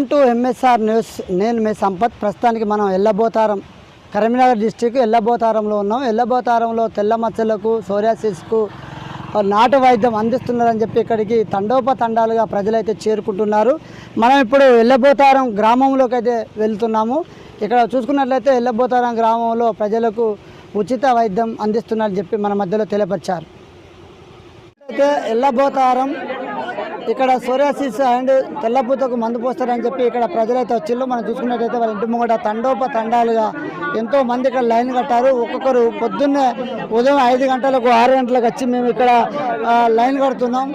Welcome to MSR news. నేను మీ సంపత్. ప్రస్తుతానికి మనం ఎల్లబోతారం కరీంనగర్ డిస్టిక్ ఎల్లబోతారంలో ఉన్నాం. ఎల్లబోతారంలో తెల్ల మచ్చలకు సోరియాసిస్కు నాటు వైద్యం అందిస్తున్నారని చెప్పి ఇక్కడికి తండోపతండాలుగా ప్రజలైతే చేరుకుంటున్నారు. మనం ఇప్పుడు ఎల్లబోతారం గ్రామంలోకి అయితే వెళ్తున్నాము. ఇక్కడ చూసుకున్నట్లయితే ఎల్లబోతారం గ్రామంలో ప్రజలకు ఉచిత వైద్యం అందిస్తున్నారని చెప్పి మన మధ్యలో తెలియపరిచారు. అయితే ఎల్లబోతారం ఇక్కడ సోరియాసిస్ అండ్ తెల్లపూతకు మందు పోస్తారని చెప్పి ఇక్కడ ప్రజలైతే వచ్చిళ్ళు. మనం చూసుకున్నట్టయితే వాళ్ళ ఇంటి ముంగట తండోప తండాలుగా ఎంతో మంది ఇక్కడ లైన్ కట్టారు. ఒక్కొక్కరు పొద్దున్నే ఉదయం ఐదు గంటలకు ఆరు గంటలకు వచ్చి మేము ఇక్కడ లైన్ కడుతున్నాం.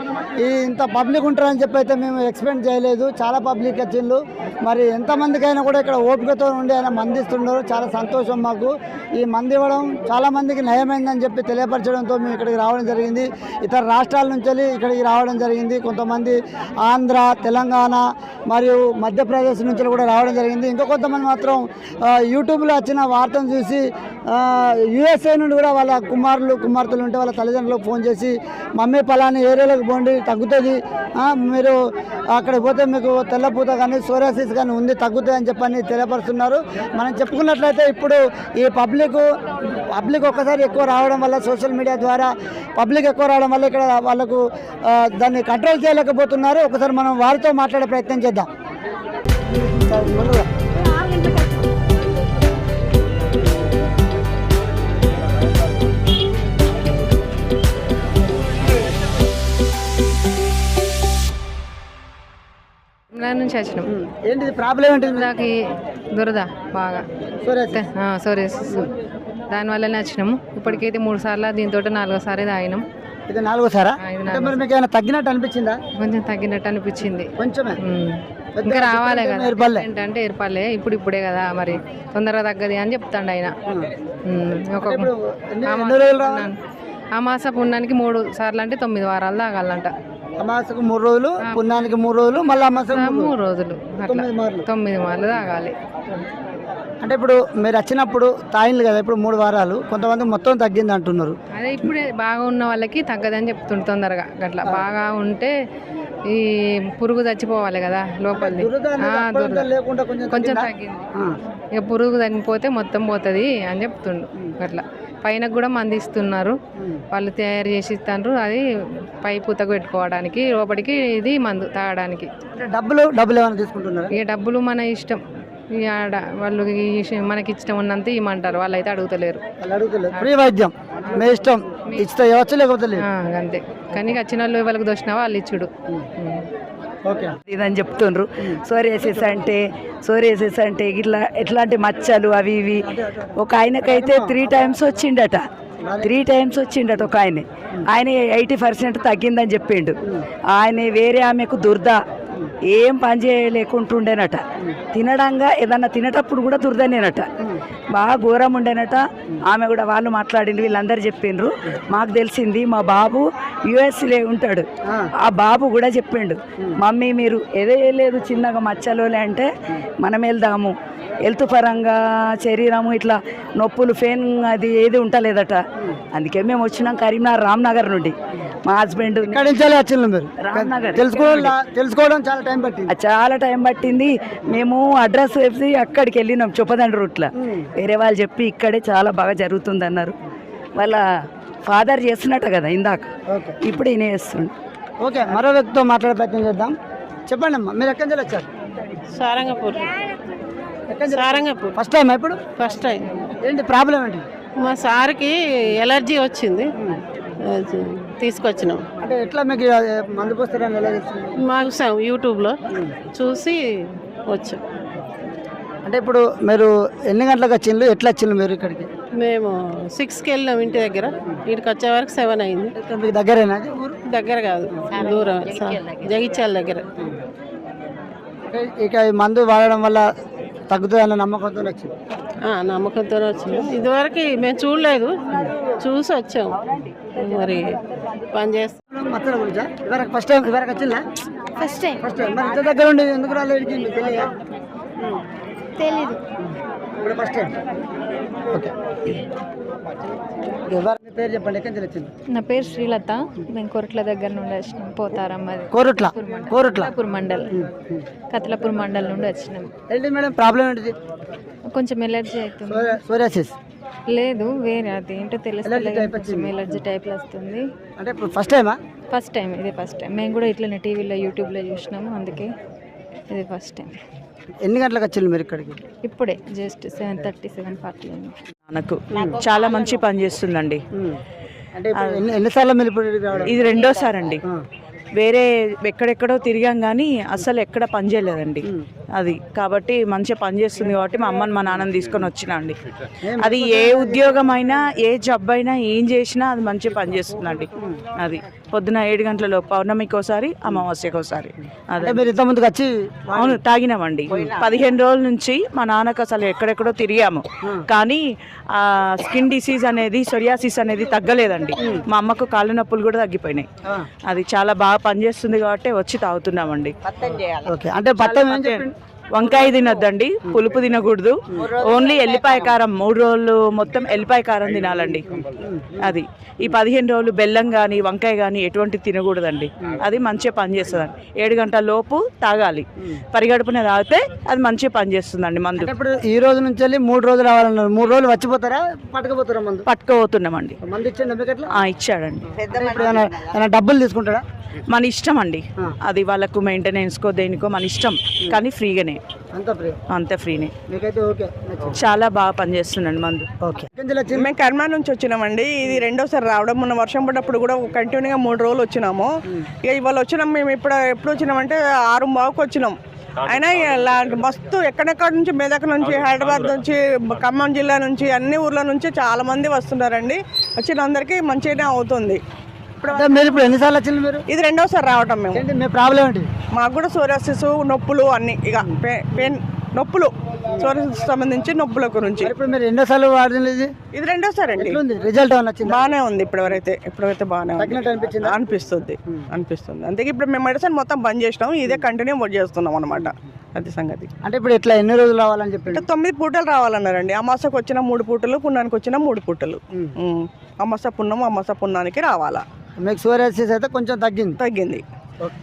ఈ ఇంత పబ్లిక్ ఉంటారని చెప్పి అయితే మేము ఎక్స్పెక్ట్ చేయలేదు. చాలా పబ్లిక్ వచ్చిండ్రు మరి ఎంతమందికైనా కూడా ఇక్కడ ఓపికతో ఉండి ఆయన మందిస్తున్నారు చాలా సంతోషం మాకు. ఈ మంది ఇవ్వడం చాలా మందికి నయమైందని చెప్పి తెలియపరచడంతో మేము ఇక్కడికి రావడం జరిగింది. ఇతర రాష్ట్రాల నుంచి వెళ్ళి ఇక్కడికి రావడం జరిగింది. కొంతమంది ఆంధ్ర తెలంగాణ మరియు మధ్యప్రదేశ్ నుంచి కూడా రావడం జరిగింది. ఇంకా కొంతమంది మాత్రం యూట్యూబ్లో వచ్చిన వార్తను చూసి యుఎస్ఏ నుండి కూడా వాళ్ళ కుమారులు కుమార్తెలు ఉంటే వాళ్ళ తల్లిదండ్రులకు ఫోన్ చేసి మమ్మీ పలాని ఏరియాలోకి పోండి తగ్గుతుంది. మీరు అక్కడ పోతే మీకు తెల్లపూత కానీ సోరాసిస్ కానీ ఉంది తగ్గుతుంది అని చెప్పని తెలియపరుస్తున్నారు. మనం చెప్పుకున్నట్లయితే ఇప్పుడు ఈ పబ్లిక్ పబ్లిక్ ఒక్కసారి ఎక్కువ రావడం వల్ల సోషల్ మీడియా ద్వారా పబ్లిక్ ఎక్కువ రావడం వల్ల ఇక్కడ వాళ్ళకు దాన్ని కంట్రోల్ చేయలేకపోతున్నారు. ఒకసారి మనం వారితో మాట్లాడే ప్రయత్నం చేద్దాం. దాని నుంచి వచ్చినాం. ఏంటిది ప్రాబ్లం ఏంటిది నాకు దురద బాగా. సోరాసిస్ సోరేసిస్ దానివల్లనే వచ్చినాము. ఇప్పటికైతే మూడు సార్లు దీంతో నాలుగోసారి తాగినాం. ఇది నాలుగోసారా ఆ, ఇది అంటే మరి మీకు ఏమైనా తగ్గినట్టు అనిపించిందా? కొంచెం తగ్గినట్టు అనిపించింది. ఉమ్. ఇంకా రావాలి కదా. ఏంటంటే ఏర్పడలే. ఇప్పుడు ఇప్పుడే కదా మరి తొందరగా తగ్గది అని చెప్తాండు ఆయన. ఒక ఆ అమాస పున్నానికి మూడు సార్లు అంటే తొమ్మిది వారాలు తాగాలంట. అమాసకు మూడు రోజులు పుణ్యానికి మూడు రోజులు మళ్ళీ అమాసకు మూడు రోజులు. అట్లా. తొమ్మిది మార్లు. తొమ్మిది మార్లు తాగాలి. అంటే ఇప్పుడు మీరు వచ్చినప్పుడు తాయిన్లు కదా ఇప్పుడు మూడు వారాలు కొంతమంది మొత్తం తగ్గింది అంటున్నారు. అదే ఇప్పుడే బాగా ఉన్న వాళ్ళకి తగ్గదని చెప్తుండు తొందరగా గట్లా. బాగా ఉంటే ఈ పురుగు చచ్చిపోవాలి కదా లోపలిది. కొంచెం తగ్గిందా? ఇక పురుగు తగ్గిపోతే మొత్తం పోతుంది అని చెప్తుండు అట్లా పైన కూడా మంది ఇస్తున్నారు. వాళ్ళు తయారు చేసి ఇస్తారు అది పై పూతకు పెట్టుకోవడానికి లోపలికి ఇది మందు తాగడానికి. డబ్బులు డబ్బులు ఏమైనా తీసుకుంటున్నారా? ఇక డబ్బులు మన ఇష్టం. ఇక ఆడ వాళ్ళు ఈ మనకి ఇష్టం ఉన్నంత ఇవ్వమంటారు వాళ్ళు అయితే అడుగుతలేరు. వాళ్ళు అడుగుతలేదు ఫ్రీ వైద్యం. మీ ఇష్టం. ఇస్తే ఇవ్వచ్చు లేకపోతే లేదు? ఆ, అంతే. కానీ వచ్చిన వాళ్ళు వాళ్ళకి దోషినా వాళ్ళు ఇచ్చుడు. ఉమ్. ఇదని చెప్తుండ్రు. సోరేసెస్ అంటే సోరేసెస్ అంటే ఇట్లా ఎట్లాంటి మచ్చలు అవి ఇవి. ఒక ఆయనకైతే త్రీ టైమ్స్ వచ్చిండట. త్రీ టైమ్స్ వచ్చిండట ఒక ఆయన. ఆయన ఎయిటీ పర్సెంట్ తగ్గిందని చెప్పిండు. ఆయన వేరే ఆమెకు దుర్ద. ఏం పని చేయలేకుంటుండేనట. తినడంగా ఏదన్నా తినేటప్పుడు కూడా దుర్దనేనట బాగా ఘోరం ఉండేనట ఆమె కూడా వాళ్ళు మాట్లాడిండ్రు వీళ్ళందరూ చెప్పిండ్రు మాకు తెలిసింది మా బాబు యుఎస్లే ఉంటాడు. ఆ. బాబు కూడా చెప్పిండు మమ్మీ మీరు ఏదే లేదు చిన్నగా మచ్చలోలే అంటే మనం వెళ్దాము. హెల్త్ పరంగా శరీరము ఇట్లా నొప్పులు ఫెయిన్ అది ఏది ఉంటలేదట. అందుకే మేము వచ్చినాం కరీంనగర్ రామ్నగర్ నుండి. మా హస్బెండ్ రామ్నగర్. తెలుసుకోవడం చాలా టైం పట్టింది? చాలా టైం పట్టింది. మేము అడ్రస్ వేసి అక్కడికి వెళ్ళినాం చొప్పదండి రూట్లో వేరే వాళ్ళు చెప్పి ఇక్కడే చాలా బాగా జరుగుతుంది అన్నారు వాళ్ళ ఫాదర్ చేస్తున్నట్టు కదా ఇందాక. ఓకే. ఇప్పుడు ఈయన చేస్తుండు. ఓకే మరో వ్యక్తితో మాట్లాడే ప్రయత్నం చేద్దాం. చెప్పండి అమ్మా మీరు ఎక్కడి నుంచి వచ్చారు? సారంగపూర్. సారంగపూర్. ఫస్ట్ టైం ఇప్పుడు? ఫస్ట్ టైం ఏంటి ప్రాబ్లం ఏంటి? మా సార్కి ఎలర్జీ వచ్చింది. తీసుకొచ్చినాం. అంటే ఎట్లా మీకు మందు పోస్తారని ఎలా మాకు యూట్యూబ్లో చూసి వచ్చాం. అంటే ఇప్పుడు మీరు ఎన్ని గంటలకు వచ్చిండ్రు? ఎట్లా వచ్చిండ్రు మీరు ఇక్కడికి? మేము సిక్స్కి వెళ్ళినాం ఇంటి దగ్గర. ఇక్కడికి వచ్చే వరకు సెవెన్ అయింది. మీకు దగ్గరేనా దగ్గర కాదు. దూరం జగిత్యాల దగ్గర. ఇక ఈ మందు వాడడం వల్ల తగ్గుతుంది అన్న నమ్మకంతో వచ్చింది. ఆ, నమ్మకంతో వచ్చినాం ఇదివరకు మేము చూడలేదు. చూసి వచ్చాం. మరి పని చేస్తాం. మచ్చల గురించా? ఇవరకు ఫస్ట్ టైం ఇవరకు వచ్చిందా? ఫస్ట్ టైం ఫస్ట్ టైం మరి ఇంత దగ్గర ఉండి ఎందుకు రాలేదు మీకు తెలియదా? తెలీదు ఇప్పుడు ఫస్ట్ టైం ఓకే ఎవరు పేరు చెప్పండి. ఎక్కడి నుంచి వచ్చింది? నా పేరు శ్రీలత. మేము కొరట్ల దగ్గర నుండి వచ్చినాం. పోతారమ్మది కోరుట్ల? కోరుట్ల? కత్లపూర్ మండల్. కత్లపూర్ మండల్ నుండి వచ్చినాం. ఏంటి మేడం ప్రాబ్లం ఏంటిది? కొంచెం ఎలర్జీ అవుతుంది. సోరియాసిస్. లేదు వేరే అది ఏంటో కొంచెం ఎలర్జీ టైప్లో వస్తుంది. అంటే ఇప్పుడు ఫస్ట్ టైమా ఫస్ట్ టైం ఇది ఫస్ట్ టైం మేము కూడా ఇట్లనే టీవీలో యూట్యూబ్లో చూసినాము అందుకే ఇది ఫస్ట్ టైం ఎన్ని గంటలకు వచ్చింది మీరు ఇక్కడికి? ఇప్పుడే just seven thirty seven forty మనకు చాలా మంచి పని చేస్తుందండి. అంటే ఇప్పుడు ఎన్ని ఎన్నిసార్లు మీరు ఇది రెండోసారి అండి. వేరే ఎక్కడెక్కడో తిరిగాం కానీ అసలు ఎక్కడ పని చేయలేదండి. అది కాబట్టి మంచిగా పని చేస్తుంది కాబట్టి మా అమ్మని మా నాన్నని తీసుకొని వచ్చినా అండి. అది ఏ ఉద్యోగం అయినా ఏ జాబ్ అయినా ఏం చేసినా అది మంచిగా పని చేస్తుందండి. అది పొద్దున ఏడు గంటలలో పౌర్ణమికి ఒకసారి అమావాస్యకి ఒకసారి అదే. మీరు వచ్చి అవును తాగినామండి. పదిహేను రోజుల నుంచి మా నాన్నకు అసలు ఎక్కడెక్కడో తిరిగాము. కానీ ఆ స్కిన్ డిసీజ్ అనేది సొరియాసిస్ అనేది తగ్గలేదండి. మా అమ్మకు కాళ్ళ నొప్పులు కూడా తగ్గిపోయినాయి. అది చాలా బాగా పనిచేస్తుంది కాబట్టి వచ్చి తాగుతున్నామండి. ఓకే. అంటే పత్తం ఏం వంకాయ తినొద్దండి పులుపు తినకూడదు. ఓన్లీ ఎల్లిపాయ కారం మూడు రోజులు మొత్తం ఎల్లిపాయ కారం తినాలండి. అది. ఈ పదిహేను రోజులు బెల్లం కానీ వంకాయ కానీ ఎటువంటి తినకూడదండి. అది మంచిగా పనిచేస్తుందండి ఏడు గంటల లోపు తాగాలి. పరిగడుపున తాగితే అది మంచిగా పనిచేస్తుందండి మందు. ఇప్పుడు ఈ రోజు నుంచి వెళ్ళి మూడు రోజులు రావాలన్నారు. మూడు రోజులు వచ్చిపోతారా? పట్టుకుపోతారా మందు? ఇచ్చిండి ఇచ్చాడండి. డబ్బులు తీసుకుంటారా మన ఇష్టం అండి. అది వాళ్ళకు మెయింటెనెన్స్కో దేనికో మన ఇష్టం. కానీ ఫ్రీగానే. అంత ఫ్రీ? అంతే ఫ్రీనే. మీకైతే ఓకే. నచ్చింది. చాలా బాగా పనిచేస్తుందండి మందు. ఓకే. మేము కర్మా నుంచి వచ్చినామండి. ఇది రెండోసారి రావడం. మొన్న వర్షం పడ్డప్పుడు కూడా కంటిన్యూగా మూడు రోజులు వచ్చినాము. ఇక ఇవాళ వచ్చినాం. మేము ఇప్పుడు ఎప్పుడు వచ్చినామంటే ఆరు బావుకు వచ్చినాం. అయినా ఇలా మస్తు ఎక్కడెక్కడ నుంచి మెదక్ నుంచి హైదరాబాద్ నుంచి ఖమ్మం జిల్లా నుంచి అన్ని ఊర్ల నుంచి చాలా మంది వస్తున్నారండి. వచ్చిన అందరికీ మంచిగానే అవుతుంది. మీరు ఇప్పుడు ఎన్నిసార్లు వచ్చింది మీరు? ఇది రెండోసారి రావటం మేము. ఏంటి మీ ప్రాబ్లం ఏంటి? మాకు కూడా సోరియాసిస్ నొప్పులు అన్ని ఇక పెయిన్ నొప్పులు సోరియాసిస్ సంబంధించి నొప్పుల గురించి. ఇప్పుడు మీరు ఎన్నోసార్లు వాడింది ఇది? ఇది రెండోసారి అండి. ఎట్లుంది? రిజల్ట్ ఏమైనా వచ్చింది? బాగానే ఉంది ఇప్పటివరైతే ఇప్పటివరైతే బాగానే ఉంది. తగ్గినట్టు అనిపించిందా? అనిపిస్తుంది అనిపిస్తుంది. అందుకే ఇప్పుడు మేము మెడిసిన్ మొత్తం బంద్ చేసినాం. ఇదే కంటిన్యూ చేస్తున్నాం అనమాట అది సంగతి. అంటే ఇప్పుడు ఇట్లా ఎన్ని రోజులు రావాలని చెప్పిండు అంటే తొమ్మిది పూటలు రావాలన్నారండి. అమాసకు వచ్చిన మూడు పూటలు పున్నానికి వచ్చిన మూడు పూటలు. ఉమ్. అమాస పున్నం అమాస పున్నానికి రావాలా. మీకు సోరియాసిస్ అయితే కొంచెం తగ్గింది. తగ్గింది.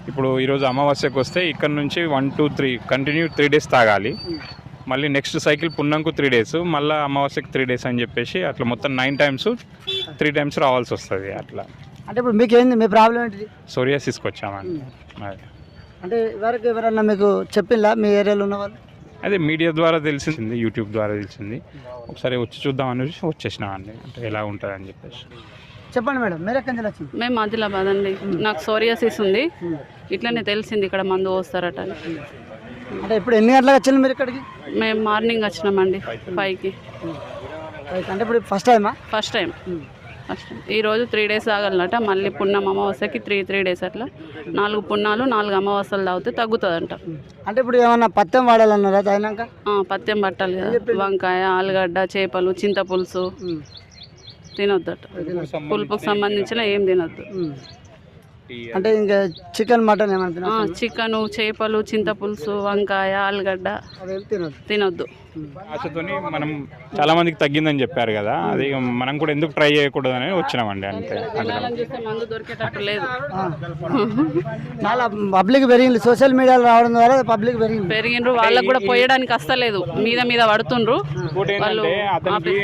ఇప్పుడు ఈరోజు అమావాస్యకు వస్తే ఇక్కడ నుంచి one two three continue three days తాగాలి. మళ్ళీ నెక్స్ట్ సైకిల్ పున్నంకు త్రీ డేస్ మళ్ళీ అమావాస్యకి త్రీ డేస్ అని చెప్పేసి అట్లా మొత్తం నైన్ టైమ్స్ త్రీ టైమ్స్ రావాల్సి వస్తుంది అట్లా. అంటే ఇప్పుడు మీకు ఏంది మీ ప్రాబ్లం ఏంటిది? సోరియాసిస్కి వచ్చామండి. అది. అంటే వరకు ఎవరన్నా మీకు చెప్పిందా మీ ఏరియాలో ఉన్న వాళ్ళు? అదే మీడియా ద్వారా తెలిసింది యూట్యూబ్ ద్వారా తెలిసింది. ఒకసారి వచ్చి చూద్దాం అనేసి వచ్చేసినామండి అంటే ఎలా ఉంటుంది అని చెప్పేసి. చెప్పండి మేడం మీరు ఎక్కడి నుంచి వచ్చింది మేము ఆదిలాబాద్ అండి. నాకు సోరియాసిస్ ఉంది. ఇట్లనే తెలిసింది ఇక్కడ మందు పోస్తారట అని. అంటే ఇప్పుడు ఎన్ని గంటలకు వచ్చింది మీరు ఇక్కడికి? మేము మార్నింగ్ వచ్చినామండి ఫైవ్కి. అంటే ఇప్పుడు ఫస్ట్ టైమా ఫస్ట్ టైం ఫస్ట్ టైం ఈరోజు త్రీ డేస్ తాగాలన్నట మళ్ళీ పున్నం అమావాస్యకి త్రీ త్రీ డేస్ అట్లా. నాలుగు పున్నాలు నాలుగు అమావాస్యలు తాగితే తగ్గుతుందంట. అంటే ఇప్పుడు ఏమన్నా పత్యం వాడాలన్నారా? ఆ, పత్యం పట్టాలి కదా. వంకాయ ఆలుగడ్డ చేపలు చింతపులుసు. తినొద్దట. పులుపుకు సంబంధించిన ఏం తినొద్దు. అంటే ఇంకా చికెన్ మటన్ ఏమైనా? చికెను చేపలు చింతపులుసు వంకాయ ఆలుగడ్డ తినొద్దు. ఆశతోని మనం చాలా మందికి తగ్గిందని చెప్పారు కదా. అది మనం కూడా ఎందుకు ట్రై చేయకూడదు అని వచ్చినామండి అంతే. అట్లా పిల్లలను చూస్తే మందు దొరికేటట్టు లేదు. చాలా పబ్లిక్ పెరిగింది. సోషల్ మీడియాలో రావడం ద్వారా పబ్లిక్ పెరిగింది. పెరిగిండ్రు. వాళ్ళకు కూడా పోయడానికి వస్తలేదు మీద మీద పడుతుండ్రు. అతనికి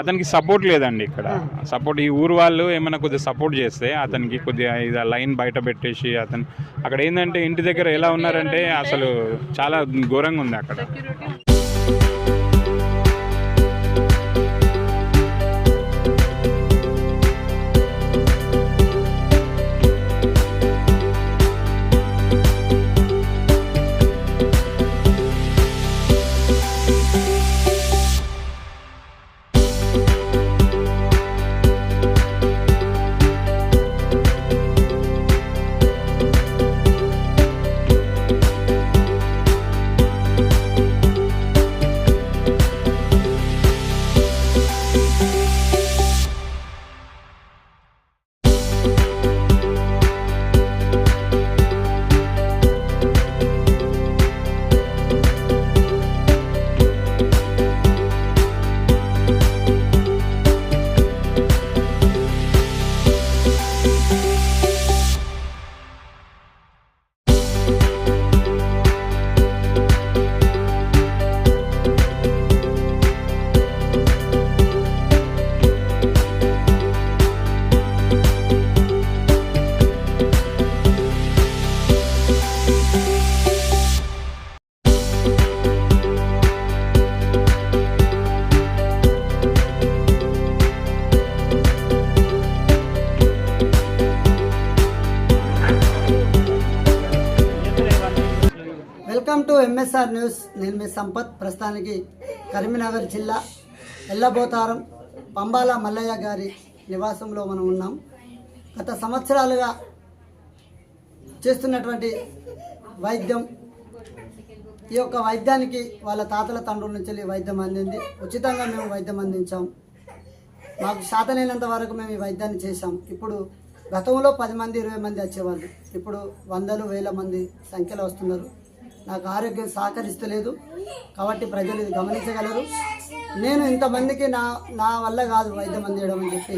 అతనికి సపోర్ట్ లేదండి ఇక్కడ. సపోర్ట్ ఈ ఊరు వాళ్ళు ఏమైనా కొద్దిగా సపోర్ట్ చేస్తే అతనికి కొద్దిగా ఇది లైన్ బయట పెట్టేసి అతను అక్కడ ఏంటంటే ఇంటి దగ్గర ఎలా ఉన్నారంటే అసలు చాలా ఘోరంగా ఉంది అక్కడ. Welcome to MSR news. నేను మీ సంపత్. ప్రస్తుతానికి కరీంనగర్ జిల్లా ఎల్లబోతారం పంబాల మల్లయ్య గారి నివాసంలో మనం ఉన్నాం. గత సంవత్సరాలుగా చేస్తున్నటువంటి వైద్యం ఈ యొక్క వైద్యానికి వాళ్ళ తాతల తండ్రుల నుంచి వెళ్ళి వైద్యం అందింది. ఉచితంగా మేము వైద్యం అందించాం. మాకు శాతనైనంత వరకు మేము ఈ వైద్యాన్ని చేశాం. ఇప్పుడు గతంలో పది మంది ఇరవై మంది వచ్చేవాళ్ళు. ఇప్పుడు వందలు వేల మంది సంఖ్యలో వస్తున్నారు. నాకు ఆరోగ్యం సహకరిస్తలేదు. కాబట్టి ప్రజలు ఇది గమనించగలరు. నేను ఇంతమందికి నా నా వల్ల కాదు వైద్యం అందించడం అని చెప్పి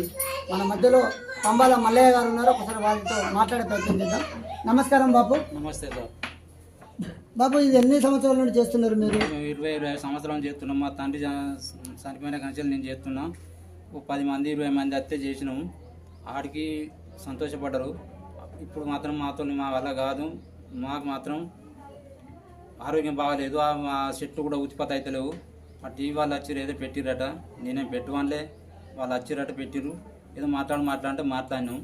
మన మధ్యలో పంబాల మల్లయ్య గారు ఉన్నారు. ఒకసారి వారితో మాట్లాడే ప్రయత్నం చేద్దాం. నమస్కారం బాబు. నమస్తే బాబు ఇది ఎన్ని సంవత్సరాల నుండి చేస్తున్నారు మీరు? ఇరవై ఇరవై సంవత్సరం చేస్తున్నాం. మా తండ్రి చనిపోయిన కంచెలు నేను చేస్తున్నా. ఒక పది మంది ఇరవై మంది వస్తే చేసినాము. ఆడికి సంతోషపడ్డరు. ఇప్పుడు మాత్రం మాతో మా వల్ల కాదు. మాకు మాత్రం ఆరోగ్యం బాగాలేదు ఆ మా చెట్లు కూడా ఉత్పత్తి అవుతలేవు ఆ టీవీ వాళ్ళు వచ్చిర్రు ఏదో పెట్టిరట నేనేం పెట్టువానులే వాళ్ళు వచ్చిరట పెట్టిరు ఏదో మాట్లాడి మాట్లాడంటే మాట్లాడినాం.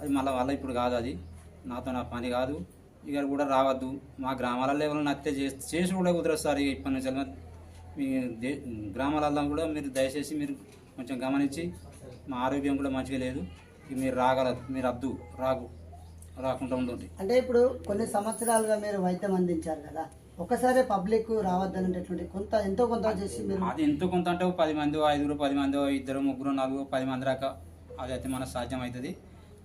అది మళ్ళీ వాళ్ళ ఇప్పుడు కాదు అది. నాతో నా పని కాదు. ఇక కూడా రావద్దు. మా గ్రామాలలో ఎవరైనా నత్తే చేసి చేసి కూడా కుదరదు సార్ ఇక ఇప్పటి నుంచి మీ గ్రామాలలో కూడా మీరు దయచేసి మీరు కొంచెం గమనించి మా ఆరోగ్యం కూడా మంచిగా లేదు. ఇక మీరు రాగలదు మీరు అద్దు రాకు. రాకుండా ఉండండి. అంటే ఇప్పుడు కొన్ని సంవత్సరాలుగా మీరు వైద్యం అందించారు కదా. ఒకసారి పబ్లిక్ రావద్దనేటటువంటి కొంత ఎంతో కొంత చేసి మీరు అది ఎంతో కొంత అంటే ఒక పది మంది ఐదుగురు పది మంది ఇద్దరు ముగ్గురు నలుగురు పది మంది దాకా అది అయితే మనకు సాధ్యం అవుతుంది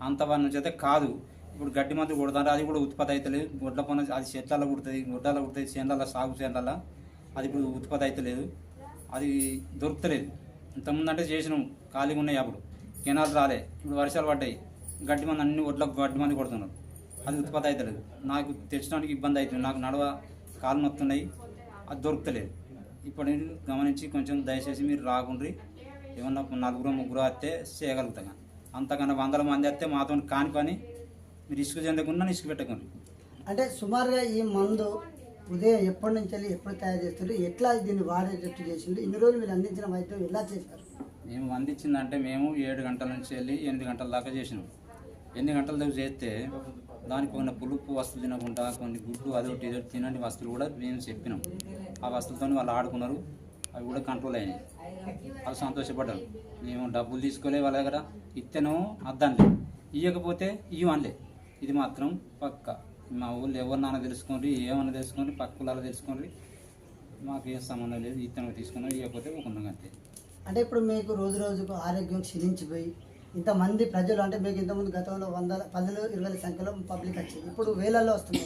అంతవరకు నుంచి అయితే కాదు. ఇప్పుడు గడ్డి మందు కొడతారు అది కూడా ఉత్పత్తి అవుతలేదు గొడ్ల పని అది చెట్లలో కుడుతుంది గొడ్డలో కుడుతుంది చేనులలో సాగు చేనులలో అది ఇప్పుడు ఉత్పత్తి అవుతలేదు అది దొరుకుతలేదు. ఇంతకుముందు అంటే చేసినాం ఖాళీగా ఉన్నాయి అప్పుడు. కెనాలు రాలే ఇప్పుడు వర్షాలు పడ్డాయి. గడ్డి మంది అన్ని ఒడ్లకు గడ్డి మంది కొడుతున్నారు. అది ఉత్పత్తి అవుతలేదు నాకు తెచ్చడానికి ఇబ్బంది అవుతుంది. నాకు నడవ కాలు నొత్తున్నాయి. అది దొరుకుతలేదు. ఇప్పుడు గమనించి కొంచెం దయచేసి మీరు రాకుండ్రి. ఏమన్నా నలుగురు ముగ్గురు వస్తే చేయగలుగుతాగా అంతకన్నా వందల మంది వస్తే మాతో కాని పని. మీరు ఇసుక చెందకుండా ఇసుక పెట్టకండి. అంటే సుమారుగా ఈ మందు ఉదయం ఎప్పటి నుంచి వెళ్ళి ఎప్పుడు తయారు చేస్తుంటే ఎట్లా దీన్ని వాడేటట్టు చేసిండు ఇన్ని రోజులు మీరు అందించిన వైద్యం ఎలా చేశారు? మేము అందించిందంటే మేము ఏడు గంటల నుంచి వెళ్ళి ఎనిమిది గంటల దాకా చేసినాం. ఎనిమిది గంటల దాకా చేస్తే దానికి కొన్ని పులుపు వస్తువులు తినకుండా కొన్ని గుడ్లు అదొకటి ఇదొకటి తినని వస్తువులు కూడా మేము చెప్పినాం. ఆ వస్తువులతో వాళ్ళు ఆడుకున్నారు. అవి కూడా కంట్రోల్ అయినాయి. వాళ్ళు సంతోషపడ్డారు. మేము డబ్బులు తీసుకోలే వాళ్ళ దగ్గర. ఇత్తనం అద్దంలే. ఇవ్వకపోతే ఇవ్వనులే ఇది మాత్రం పక్క. మా ఊళ్ళో ఎవరినైనా తెలుసుకోండి ఏమన్నా తెలుసుకోండి పక్కలలో తెలుసుకోండి మాకు ఏం సంబంధం లేదు. ఇత్తనం తీసుకున్నాం. ఇవ్వకపోతే ఒక అంతే. అంటే ఇప్పుడు మీకు రోజు రోజుకు ఆరోగ్యం క్షీణించిపోయి ఇంతమంది ప్రజలు అంటే మీకు ఇంతకుముందు గతంలో వందల పదులు ఇరవై సంఖ్యలో పబ్లిక్ వచ్చింది ఇప్పుడు వేలల్లో వస్తుంది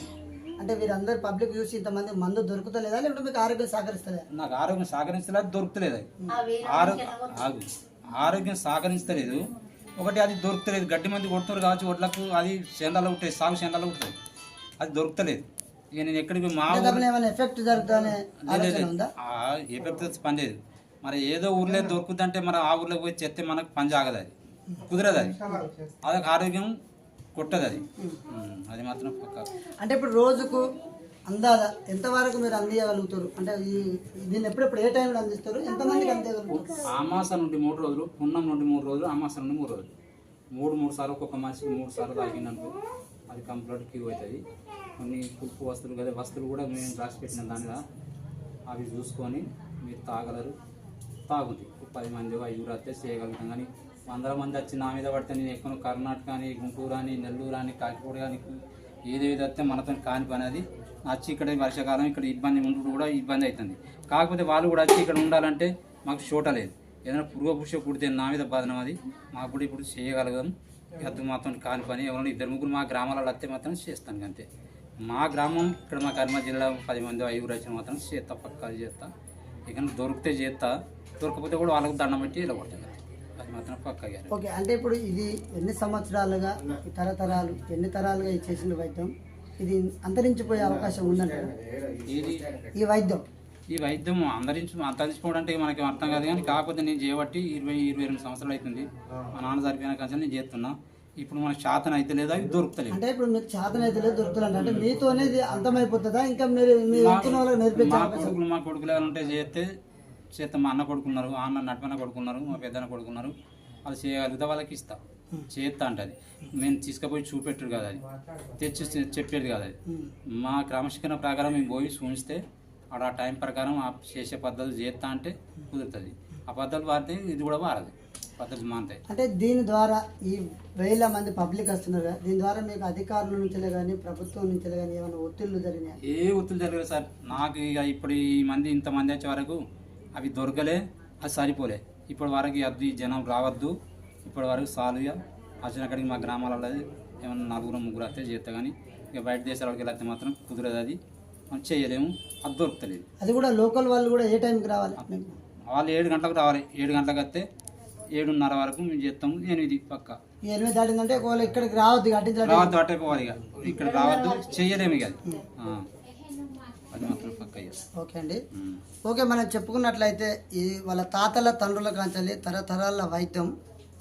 అంటే వీరందరూ పబ్లిక్ చూసి ఇంతమంది మందు దొరుకుతలేదా? లేకపోతే మీకు ఆరోగ్యం సహకరిస్తలేదా? నాకు ఆరోగ్యం సహకరించలేదు? దొరుకుతలేదు. ఆరోగ్యం. ఆరోగ్యం సహకరించలేదు. ఒకటి అది దొరుకుతలేదు. గడ్డి మంది కొడుతున్నారు కావచ్చు ఒడ్లకు అది చెండాలో ఉంటాయి సాగు చెండాలో ఉంటుంది అది దొరుకుతలేదు. ఇక నేను ఎక్కడికి మా ఎఫెక్ట్ పెద్ద పని లేదు మరి ఏదో ఊర్లో దొరుకుతుందంటే మరి ఆ ఊర్లో పోయి చెత్తే మనకు పని జాగదు అది. కుదరదు అది. అదొక ఆరోగ్యం కొట్టదు అది. అది మాత్రం పక్క అంటే ఇప్పుడు రోజుకు అందాజ ఎంతవరకు మీరు అందియగలుగుతారు? అంటే ఈ దీన్ని ఎప్పుడెప్పుడు ఏ టైంలో అందిస్తారు? ఎంతమందికి అందియగలుగుతారు? అమాస నుండి మూడు రోజులు పున్నం నుండి మూడు రోజులు అమాస నుండి మూడు రోజులు. మూడు మూడు సార్లు ఒక్కొక్క మనిషికి మూడు సార్లు తాగిందనుకో అది కంప్లీట్ క్యూ అవుతుంది. కొన్ని ఉప్పు వస్తువులు కదా వస్తువులు కూడా మేము రాసి పెట్టిన దానిలో అవి చూసుకొని మీరు తాగలరు. తాగుతుంది ఒక పది మంది ఐదుగురు వస్తే చేయగలుగుతాం. కానీ వందల మంది వచ్చి నా మీద పడితే నేను ఎక్కువ కర్ణాటక అని గుంటూరు అని నెల్లూరు అని కాకిపూడి కానీ ఏది ఏది వస్తే మనతో కాని పని అది. వచ్చి ఇక్కడ వర్షాకాలం ఇక్కడ ఇబ్బంది ఉండడం కూడా ఇబ్బంది అవుతుంది కాకపోతే వాళ్ళు కూడా వచ్చి ఇక్కడ ఉండాలంటే మాకు చోట లేదు. ఏదైనా పురుగు పుష్ప పుడితే నా మీద బాధనం అది. మాకు కూడా ఇప్పుడు చేయగలగం. అది మాత్రం కాని పని? ఎవరైనా ఇద్దరు ముగ్గురు మా గ్రామాలలో వస్తే మాత్రం చేస్తాను అంతే. మా గ్రామం ఇక్కడ మా కర్మ జిల్లా పది మంది ఐదుగురు వచ్చిన మాత్రం చేస్తా పక్కా చేస్తా. ఇక దొరికితే చేస్తా. దొరకకపోతే కూడా వాళ్ళకు దండం పెట్టి ఇలా కొడతాను అది మాత్రం పక్కా గ్యారెంటీ. ఓకే అంటే ఇప్పుడు ఇది ఎన్ని సంవత్సరాలుగా ఈ తరతరాలు ఎన్ని తరాలుగా చేసిన వైద్యం? ఇది అంతరించిపోయే అవకాశం ఉందంటే ఇది ఈ వైద్యం? ఈ వైద్యం అందరించి అంతరించుకోవడం అంటే మనకి అర్థం కాదు కానీ కాకపోతే నేను చేయబట్టి ఇరవై ఇరవై రెండు సంవత్సరాలు అవుతుంది. మా నాన్న చనిపోయిన కంచెం నేను చేస్తున్నా. ఇప్పుడు మనకు శాతం అయితే లేదా అవి దొరుకుతలేదు. అంటే ఇప్పుడు మీకు చేతనైతే దొరుకుతుంది అంటే మీతోనే అంతమైపోతుందా ఇంకా మీరు మీ వెళ్తున్న వాళ్ళకి నేర్పించే మా కొడుకులు మా కొడుకులు ఎవరు ఉంటే చేస్తే చేస్తే మా అన్న కొడుకున్నారు ఆ అన్న నటమన కొడుకున్నారు మా పెద్దన్న కొడుకున్నారు వాళ్ళు చేయగలిగితే వాళ్ళకి ఇస్తా. చేస్తా అంటది మేము తీసుకుపోయి చూపెట్టరు కదా అది. తెచ్చి చెప్పేది కదా అది. మా క్రమశిక్షణ ప్రకారం మేము పోయి చూస్తే ఆడ ఆ టైం ప్రకారం ఆ చేసే పద్ధతులు చేస్తా అంటే కుదురుతుంది. ఆ పద్ధతులు వాడితే ఇది కూడా వారదు పద్ధతులు మానుతాయి అంటే దీని ద్వారా ఈ వేల మంది పబ్లిక్ వస్తున్నారు దీని ద్వారా మీకు అధికారుల నుంచి కానీ ప్రభుత్వం నుంచి కానీ ఏమైనా ఒత్తిళ్ళు జరిగినాయి? ఏ ఒత్తులు జరగలేదు సార్. నాకు ఇక ఇప్పుడు ఈ మంది ఇంతమంది వచ్చే వరకు అవి దొరకలే అది సరిపోలే. ఇప్పటి వరకు అది జనం రావద్దు. ఇప్పటి వరకు సాలుగా వచ్చిన కాడికి మా గ్రామాలలో ఏమన్నా నలుగురు ముగ్గురు వస్తే చేస్తా కానీ ఇక బయట దేశాల వాళ్ళకి వెళ్తే మాత్రం కుదరదు అది. మనం చేయలేము అది దొరుకుతలేదు. అది కూడా లోకల్ వాళ్ళు కూడా ఏ టైంకి రావాలి? వాళ్ళు ఏడు గంటలకు రావాలి. ఏడు గంటలకు వస్తే ఏడున్నర వరకు మేము చేస్తాము ఎనిమిది పక్క. ఎనిమిది దాటిందంటే ఇక్కడికి రావద్దు రావద్దు అట్టే పోవాలి ఇక. ఇక్కడ రావద్దు చేయలేము ఇక అది ఆ. అది మాత్రం పక్క ఇక ఓకే అండి. ఓకే మనం చెప్పుకున్నట్లయితే ఈ వాళ్ళ తాతల తండ్రుల కాంచెల్లి తరతరాల వైద్యం.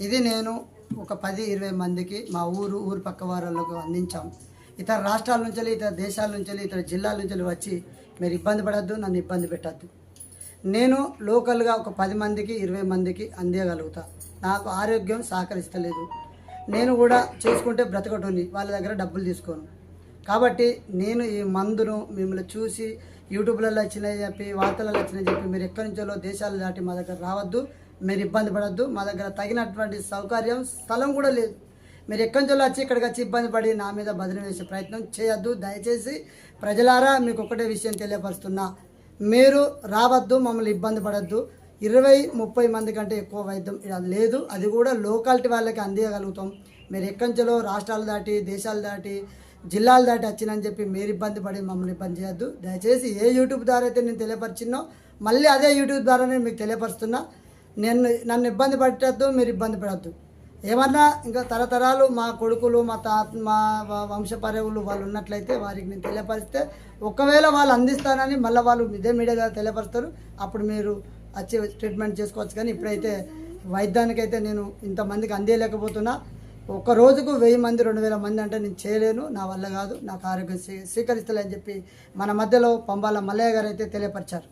ఇది నేను ఒక పది ఇరవై మందికి మా ఊరు ఊరు పక్క వారాలకు అందించాం. ఇతర రాష్ట్రాల నుంచి ఇతర దేశాల నుంచి ఇతర జిల్లాల నుంచి వచ్చి మీరు ఇబ్బంది పడద్దు నన్ను ఇబ్బంది పెట్టద్దు. నేను లోకల్గా ఒక పది మందికి ఇరవై మందికి అందియగలుగుతా. నాకు ఆరోగ్యం సహకరిస్తలేదు. నేను కూడా చేసుకుంటే బ్రతకటోని వాళ్ళ దగ్గర డబ్బులు తీసుకోను. కాబట్టి నేను ఈ మందును మిమ్మల్ని చూసి యూట్యూబ్లలో వచ్చినాయి చెప్పి వార్తలలో వచ్చినాయి చెప్పి మీరు ఎక్కడి నుంచో దేశాలు దాటి మా దగ్గర రావద్దు మీరు ఇబ్బంది పడద్దు మా దగ్గర తగినటువంటి సౌకర్యం స్థలం కూడా లేదు. మీరు ఎక్కడి నుంచో వచ్చి ఇక్కడికి వచ్చి ఇబ్బంది పడి నా మీద బదిలీ వేసే ప్రయత్నం చేయొద్దు. దయచేసి ప్రజలారా మీకు ఒకటే విషయం తెలియపరుస్తున్నా. మీరు రావద్దు మమ్మల్ని ఇబ్బంది పడద్దు. ఇరవై ముప్పై మంది కంటే ఎక్కువ వైద్యం ఇక్కడ లేదు. అది కూడా లోకాలిటీ వాళ్ళకి అందియగలుగుతాం. మీరు ఎక్కడి నుంచో రాష్ట్రాలు దాటి దేశాలు దాటి జిల్లాలు దాటి వచ్చినని చెప్పి మీరు ఇబ్బంది పడి మమ్మల్ని ఇబ్బంది చేయొద్దు. దయచేసి ఏ యూట్యూబ్ ద్వారా అయితే నేను తెలియపరిచినో మళ్ళీ అదే యూట్యూబ్ ద్వారా నేను మీకు తెలియపరుస్తున్నా. నేను నన్ను ఇబ్బంది పెట్టద్దు మీరు ఇబ్బంది పడద్దు. ఏమన్నా ఇంకా తరతరాలు మా కొడుకులు మా తాత మా వంశపరవులు వాళ్ళు ఉన్నట్లయితే వారికి నేను తెలియపరిస్తే ఒకవేళ వాళ్ళు అందిస్తానని మళ్ళీ వాళ్ళు ఇదే మీడియా ద్వారా తెలియపరుస్తారు. అప్పుడు మీరు వచ్చి ట్రీట్మెంట్ చేసుకోవచ్చు. కానీ ఇప్పుడైతే వైద్యానికైతే నేను ఇంతమందికి అందేయలేకపోతున్నా. ఒక రోజుకు వెయ్యి మంది రెండు వేల మంది అంటే నేను చేయలేను నా వల్ల కాదు నాకు ఆరోగ్యం స్వీకరిస్తలే అని చెప్పి మన మధ్యలో పంబాల మల్లయ్య గారు అయితే తెలియపరిచారు.